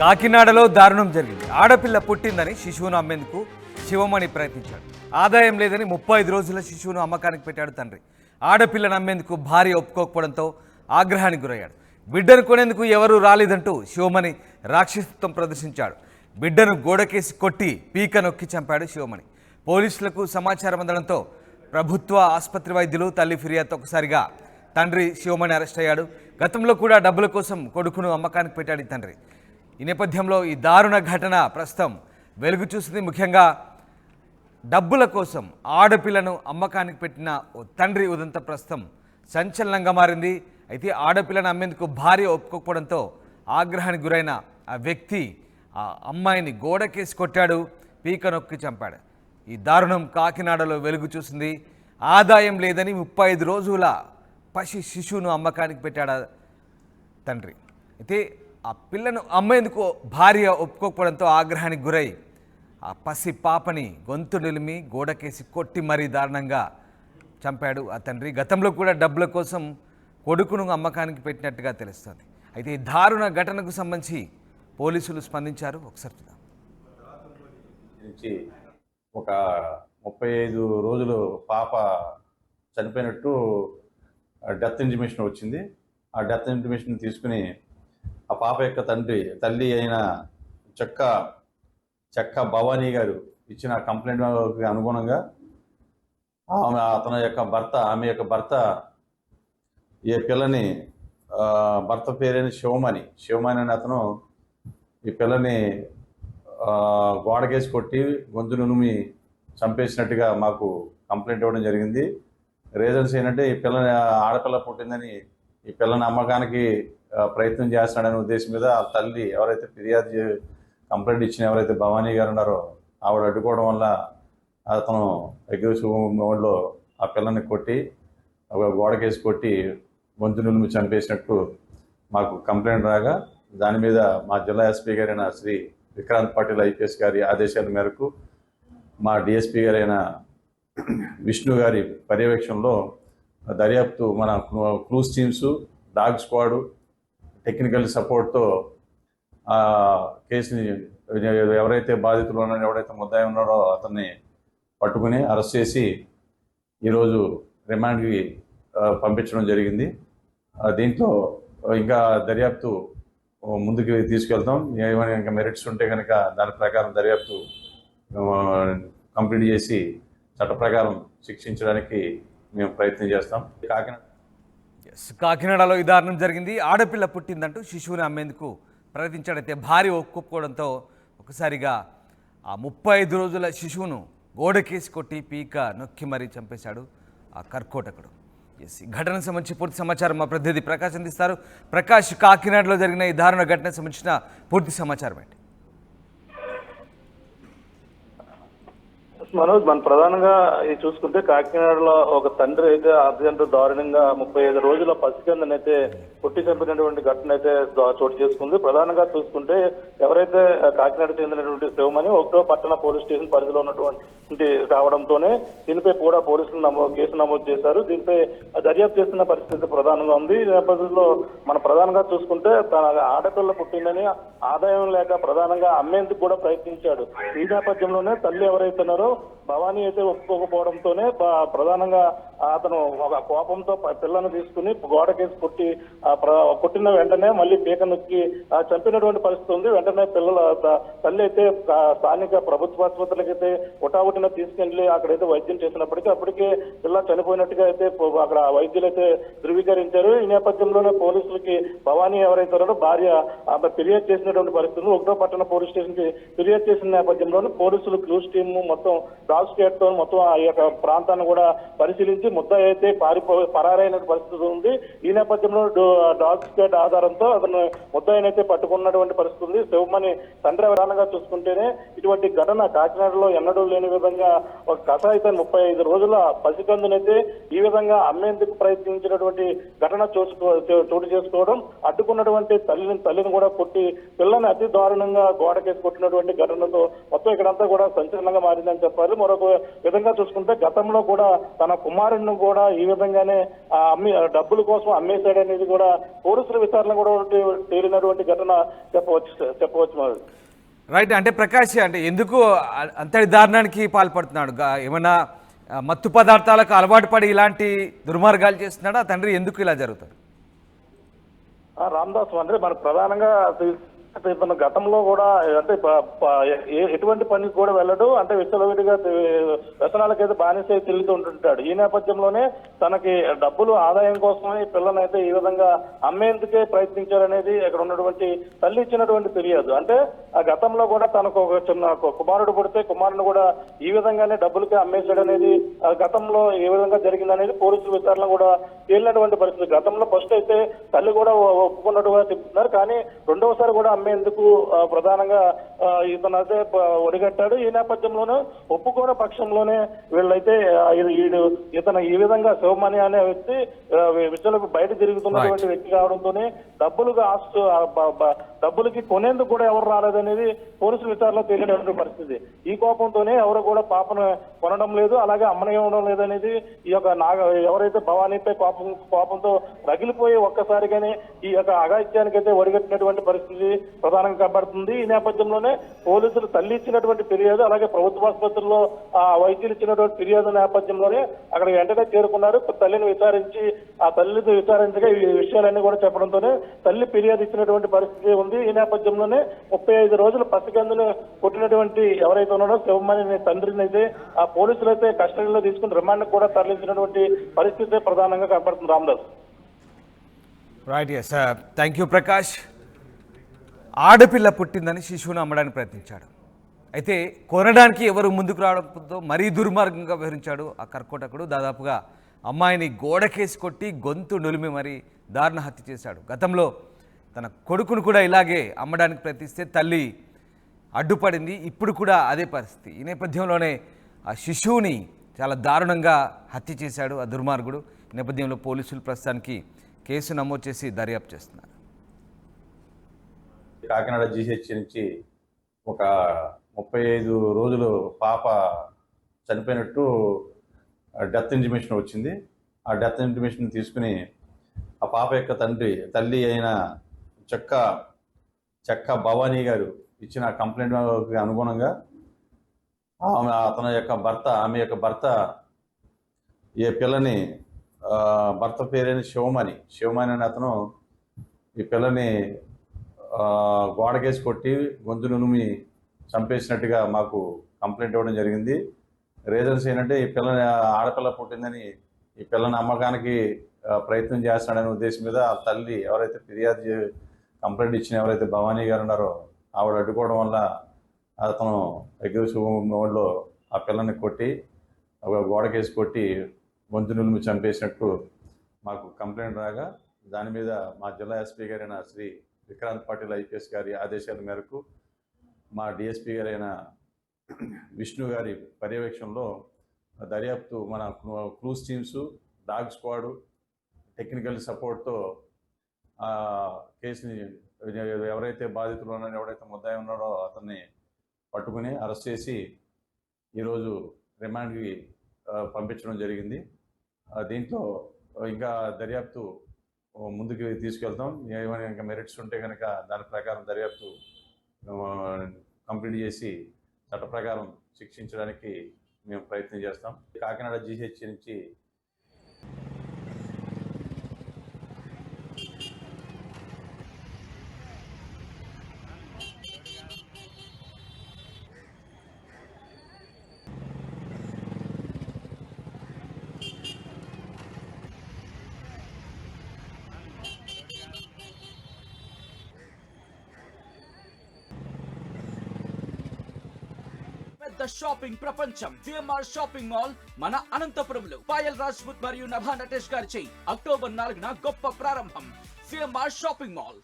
కాకినాడలో దారుణం జరిగింది. ఆడపిల్ల పుట్టిందని శిశువును అమ్మేందుకు శివమణి ప్రయత్నించాడు. ఆదాయం లేదని ముప్పై ఐదు రోజుల శిశువును అమ్మకానికి పెట్టాడు తండ్రి. ఆడపిల్లను అమ్మేందుకు భార్య ఒప్పుకోకపోవడంతో ఆగ్రహానికి గురయ్యాడు. బిడ్డను కొనేందుకు ఎవరూ రాలేదంటూ శివమణి రాక్షసత్వం ప్రదర్శించాడు. బిడ్డను గోడకేసి కొట్టి పీక నొక్కి చంపాడు శివమణి. పోలీసులకు సమాచారం అందడంతో ప్రభుత్వ ఆసుపత్రి వైద్యులు తల్లి ఫిర్యాదు ఒకసారిగా తండ్రి శివమణి అరెస్ట్ అయ్యాడు. గతంలో కూడా డబ్బుల కోసం కొడుకును అమ్మకానికి పెట్టాడు తండ్రి. ఈ నేపథ్యంలో ఈ దారుణ ఘటన ప్రస్తుతం వెలుగు చూసింది ముఖ్యంగా డబ్బుల కోసం ఆడపిల్లను అమ్మకానికి పెట్టిన ఓ తండ్రి ఉదంత ప్రస్తుతం సంచలనంగా మారింది. అయితే ఆడపిల్లను అమ్మేందుకు భార్య ఒప్పుకోకపోవడంతో ఆగ్రహానికి గురైన ఆ వ్యక్తి ఆ అమ్మాయిని గోడకేసి కొట్టాడు పీక నొక్కి చంపాడు. ఈ దారుణం కాకినాడలో వెలుగు చూసింది. ఆదాయం లేదని ముప్పై ఐదు రోజుల పసి శిశువును అమ్మకానికి పెట్టాడు తండ్రి. అయితే ఆ పిల్లను అమ్మేందుకు భార్య ఒప్పుకోకపోవడంతో ఆగ్రహానికి గురై ఆ పసి పాపని గొంతు నిలిమి గోడకేసి కొట్టి మరీ దారుణంగా చంపాడు. ఆ తండ్రి గతంలో కూడా డబ్బుల కోసం కొడుకును అమ్మకానికి పెట్టినట్టుగా తెలుస్తుంది. అయితే ఈ దారుణ ఘటనకు సంబంధించి పోలీసులు స్పందించారు. ఒకసారి చూద్దాం. నుంచి ఒక ముప్పై ఐదు రోజులు పాప చనిపోయినట్టు డెత్ ఇంటిమేషన్ వచ్చింది. ఆ డెత్ ఇంటిమేషన్ తీసుకుని పాప యొక్క తండ్రి తల్లి అయిన చెక్క చెక్క భవానీ గారు ఇచ్చిన కంప్లైంట్ అనుగుణంగా ఆమె అతని యొక్క భర్త ఆమె యొక్క భర్త ఈ పిల్లని భర్త పేరైన శివమణి శివమణి అనే అతను ఈ పిల్లని గోడకేసి కొట్టి గొంతు నునుమి చంపేసినట్టుగా మాకు కంప్లైంట్ ఇవ్వడం జరిగింది. రీజన్స్ ఏంటంటే ఈ పిల్ల ఆడపిల్ల పుట్టిందని ఈ పిల్లని అమ్మకానికి ప్రయత్నం చేస్తున్నాడనే ఉద్దేశం మీద ఆ తల్లి ఎవరైతే ఫిర్యాదు కంప్లైంట్ ఇచ్చిన ఎవరైతే భవానీ గారు ఉన్నారో ఆవిడ అడ్డుకోవడం వల్ల అతను అగ్రెసివ్ మోడ్లో ఆ పిల్లని కొట్టి ఒక గోడకేసి కొట్టి గొంతు నులిమి చంపేసినట్టు మాకు కంప్లైంట్ రాగా దాని మీద మా జిల్లా ఎస్పీ గారైన శ్రీ విక్రాంత్ పాటిల్ ఐపీఎస్ గారి ఆదేశాల మేరకు మా డిఎస్పీ గారైన విష్ణు గారి పర్యవేక్షణలో దర్యాప్తు మన clues teams dog squad technical సపోర్ట్తో ఆ కేసుని ఎవరైతే బాధితులు ఉన్నారో ఎవరైతే ముద్దాయి ఉన్నాడో అతన్ని పట్టుకుని అరెస్ట్ చేసి ఈరోజు రిమాండ్కి పంపించడం జరిగింది. దీంట్లో ఇంకా దర్యాప్తు ముందుకు తీసుకెళ్తాం. ఏమైనా ఇంకా మెరిట్స్ ఉంటే కనుక దాని ప్రకారం దర్యాప్తు కంప్లీట్ చేసి చట్ట ప్రకారం శిక్షించడానికి మేము ప్రయత్నం చేస్తాం. కాకినాడ కాకినాడలో ఈ దారుణం జరిగింది. ఆడపిల్ల పుట్టిందంటూ శిశువుని అమ్మేందుకు ప్రయత్నించాడైతే భార్య ఒప్పుకోవడంతో ఒకసారిగా ఆ ముప్పై ఐదు రోజుల శిశువును గోడకేసి కొట్టి పీక నొక్కి మరీ చంపేశాడు ఆ కర్కోటకుడు. ఎస్ ఈ ఘటనకు సంబంధించి పూర్తి సమాచారం మా ప్రతినిధి ప్రకాష్ అందిస్తారు. ప్రకాష్ కాకినాడలో జరిగిన ఈ దారుణ ఘటనకు సంబంధించిన పూర్తి సమాచారం ఏంటి? మనోజ్ మన ప్రధానంగా ఇది చూసుకుంటే కాకినాడలో ఒక తండ్రి అయితే అత్యంత దారుణంగా ముప్పై ఐదు రోజుల పసికందనైతే పుట్టి చంపినటువంటి ఘటన అయితే చోటు చేసుకుంది. ప్రధానంగా చూసుకుంటే ఎవరైతే కాకినాడ చెందినటువంటి శివమని ఒకటో పట్టణ పోలీస్ స్టేషన్ పరిధిలో ఉన్నటువంటి రావడంతోనే దీనిపై కూడా పోలీసులు నమో కేసు నమోదు చేశారు. దీనిపై దర్యాప్తు చేస్తున్న పరిస్థితి ప్రధానంగా ఉంది. ఈ నేపథ్యంలో మన ప్రధానంగా చూసుకుంటే తన ఆడపిల్ల పుట్టిందని ఆదాయం లేక ప్రధానంగా అమ్మేందుకు కూడా ప్రయత్నించాడు. ఈ నేపథ్యంలోనే తల్లి ఎవరైతున్నారో ఉన్నారో భవానీ అయితే ఒప్పుకోకపోవడంతోనే ప్రధానంగా అతను ఒక కోపంతో పిల్లను తీసుకుని గోడకేసి కొట్టి కొట్టిన వెంటనే మళ్ళీ పీక నొక్కి చంపినటువంటి పరిస్థితి ఉంది. వెంటనే పిల్లల తల్లి అయితే స్థానిక ప్రభుత్వ ఆసుపత్రికి అయితే ఉటావుటిన తీసుకెళ్ళి అక్కడైతే వైద్యం చేసినప్పటికీ అప్పటికే పిల్ల చనిపోయినట్టుగా అయితే అక్కడ వైద్యులు అయితే ధృవీకరించారు. ఈ నేపథ్యంలోనే పోలీసులకి భవానీ ఎవరైతే భార్య ఆమె ఫిర్యాదు చేసినటువంటి పరిస్థితులు ఒకటో పట్టణ పోలీస్ స్టేషన్కి ఫిర్యాదు చేసిన నేపథ్యంలోనే పోలీసులు క్లూస్ టీమ్ మొత్తం డాగ్ స్టేట్తో మొత్తం ఆ యొక్క ప్రాంతాన్ని కూడా పరిశీలించి ముద్ద అయితే పారిపో పరారైన పరిస్థితి ఉంది. ఈ నేపథ్యంలో డాగ్ స్టేట్ ఆధారంతో అతను ముద్దాయినైతే పట్టుకున్నటువంటి పరిస్థితి ఉంది. శివమణి తండ్రి విధానంగా చూసుకుంటేనే ఇటువంటి ఘటన కాకినాడలో ఎన్నడూ లేని విధంగా ఒక కసాయిత ముప్పై ఐదు రోజుల పసికందునైతే ఈ విధంగా అమ్మేందుకు ప్రయత్నించినటువంటి ఘటన చూసుకో చోటు చేసుకోవడం అడ్డుకున్నటువంటి తల్లిని తల్లిని కూడా కొట్టి పిల్లని అతి దారుణంగా గోడకేసి కొట్టినటువంటి ఘటనతో మొత్తం ఇక్కడంతా కూడా సంచలనంగా మారిందని చెప్పాలి. మరొక విధంగా చూసుకుంటే గతంలో కూడా తన కుమారుడిని కూడా ఈ విధంగానే అమ్మి డబ్బుల కోసం అమ్మేశాడనేది కూడా పోలీసుల విచారణ కూడా తేలినటువంటి ఘటన చెప్పవచ్చు చెప్పవచ్చు మరి. రైట్ అంటే ప్రకాష్ అంటే ఎందుకు అంతటి దారుణానికి పాల్పడుతున్నాడు? ఆ, మత్తు పదార్థాలకు అలవాటు పడి ఇలాంటి దుర్మార్గాలు చేస్తున్నాడా? తండ్రి ఎందుకు ఇలా జరుగుతుంది ఆ, రామదాస్ అంటే మన ప్రధానంగా ఇతను గతంలో కూడా అంటే ఎటువంటి పనికి కూడా వెళ్ళడు. అంటే విచ్చలవిడిగా వ్యసనాలకైతే బానిసే తిరుగుతూ ఉంటుంటాడు. ఈ నేపథ్యంలోనే తనకి డబ్బులు ఆదాయం కోసమని అయితే ఈ విధంగా అమ్మేందుకే ప్రయత్నించారనేది ఇక్కడ ఉన్నటువంటి తల్లి ఇచ్చినటువంటి ఫిర్యాదు. అంటే ఆ గతంలో కూడా తనకు ఒక చిన్న కుమారుడు పుడితే కుమారుడు కూడా ఈ విధంగానే డబ్బులకి అమ్మేశాడు అనేది ఆ గతంలో ఏ విధంగా జరిగిందనేది పోలీసుల విచారణ కూడా తేలినటువంటి పరిస్థితి. గతంలో ఫస్ట్ అయితే తల్లి కూడా ఒప్పుకున్నట్టుగా చెప్తున్నారు. కానీ రెండవసారి కూడా అమ్మేందుకు ప్రధానంగా ఇతను అయితే ఒడిగట్టాడు. ఈ నేపథ్యంలోనే ఒప్పుకోని పక్షంలోనే వీళ్ళైతే ఈడు ఇతను ఈ విధంగా శివమణి అనే వ్యక్తి ఆ, విషయాలకు బయట తిరుగుతున్నటువంటి వ్యక్తి కావడంతోనే డబ్బులుగా ఆస్తు డబ్బులకి కొనేందుకు కూడా ఎవరు రాలేదనేది పోలీసు విచారణలో తేలినటువంటి పరిస్థితి. ఈ కోపంతోనే ఎవరు కూడా పాపను కొనడం లేదు అలాగే అమ్మనివ్వడం లేదనేది ఈ యొక్క నాగ ఎవరైతే భవానీపై కోపం కోపంతో రగిలిపోయి ఒక్కసారిగానే ఈ యొక్క అఘాయిత్యానికి అయితే ఒడిగట్టినటువంటి పరిస్థితి ప్రధానంగా కనబడుతుంది. ఈ నేపథ్యంలోనే పోలీసులు తల్లి ఇచ్చినటువంటి ఫిర్యాదు అలాగే ప్రభుత్వ ఆసుపత్రిలో ఆ వైద్యులు ఇచ్చినటువంటి ఫిర్యాదు నేపథ్యంలోనే అక్కడ వెంటనే చేరుకున్నారు. తల్లిని విచారించి ఆ తల్లితో విచారించగా ఈ విషయాలన్నీ కూడా చెప్పడంతోనే తల్లి ఫిర్యాదు ఇచ్చినటువంటి పరిస్థితి ఉంది. ఈ నేపథ్యంలోనే ముప్పై ఐదు రోజులు పసికందులు కొట్టినటువంటి ఎవరైతే ఉన్నారో శివమణి తండ్రిని అయితే ఆ పోలీసులు అయితే కస్టడీలో తీసుకుని రిమాండ్ కూడా తరలించినటువంటి పరిస్థితి ప్రధానంగా కనపడుతుంది. Ramdas right yes thank you Prakash ఆడపిల్ల పుట్టిందని శిశువును అమ్మడానికి ప్రయత్నించాడు. అయితే కొనడానికి ఎవరు ముందుకు రావడంతో మరీ దుర్మార్గంగా వివరించాడు ఆ కర్కోటకుడు. దాదాపుగా అమ్మాయిని గోడకేసి కొట్టి గొంతు నులిమి మరీ దారుణ హత్య చేశాడు. గతంలో తన కొడుకును కూడా ఇలాగే అమ్మడానికి ప్రయత్నిస్తే తల్లి అడ్డుపడింది. ఇప్పుడు కూడా అదే పరిస్థితి. ఈ నేపథ్యంలోనే ఆ శిశువుని చాలా దారుణంగా హత్య చేశాడు ఆ దుర్మార్గుడు. ఈ నేపథ్యంలో పోలీసులు ప్రస్తుతానికి కేసు నమోదు చేసి దర్యాప్తు చేస్తున్నారు. కాకినాడ జీహెచ్ నుంచి ఒక ముప్పై ఐదు రోజులు పాప చనిపోయినట్టు డెత్ ఇంటిమేషన్ వచ్చింది. ఆ డెత్ ఇంటిమేషన్ తీసుకుని ఆ పాప యొక్క తండ్రి తల్లి అయిన చెక్క చెక్క భవానీ గారు ఇచ్చిన కంప్లైంట్ అనుగుణంగా ఆమె అతని యొక్క భర్త ఆమె యొక్క భర్త ఈ పిల్లని భర్త పేరైన శివమణి శివమణి అనే అతను ఈ పిల్లని గోడకేసి కొట్టి గొంతు నునుమి చంపేసినట్టుగా మాకు కంప్లైంట్ ఇవ్వడం జరిగింది. రీజన్స్ ఏంటంటే ఈ పిల్ల ఆడపిల్ల పుట్టిందని ఈ పిల్లని అమ్మకానికి ప్రయత్నం చేస్తాడనే ఉద్దేశం మీద ఆ తల్లి ఎవరైతే ఫిర్యాదు కంప్లైంట్ ఇచ్చిన ఎవరైతే భవానీ గారు ఉన్నారో ఆవిడ అడ్డుకోవడం వల్ల అతను అగ్రెసివ్ మోడ్లో ఆ పిల్లని కొట్టి ఒక గోడకేసి కొట్టి గొంతు నులుము చంపేసినట్టు మాకు కంప్లైంట్ రాగా దాని మీద మా జిల్లా ఎస్పీ గారైన శ్రీ విక్రాంత్ పాటిల్ ఐపీఎస్ గారి ఆదేశాల మేరకు మా డిఎస్పీ గారైన విష్ణు గారి పర్యవేక్షణలో దర్యాప్తు మన clues teams dog squad technical సపోర్ట్తో కేసుని ఎవరైతే బాధితులు ఉన్నారో ఎవరైతే ముద్దాయి ఉన్నారో అతన్ని పట్టుకుని అరెస్ట్ చేసి ఈరోజు రిమాండ్కి పంపించడం జరిగింది. దీంట్లో ఇంకా దర్యాప్తు ముందుకు తీసుకెళ్తాం. ఏమైనా ఇంకా మెరిట్స్ ఉంటే కనుక దాని ప్రకారం దర్యాప్తు కంప్లీట్ చేసి చట్ట ప్రకారం శిక్షించడానికి మేము ప్రయత్నం చేస్తాం. కాకినాడ జీహెచ్ నుంచి పెద్ద షాపింగ్ ప్రపంచం సిఎంఆర్ షాపింగ్ మాల్ మన అనంతపురంలో. పాయల్ రాజ్పుత్ మరియు నభా నటేష్ గారిచే అక్టోబర్ నాలుగున గొప్ప ప్రారంభం సిఎంఆర్ షాపింగ్ మాల్.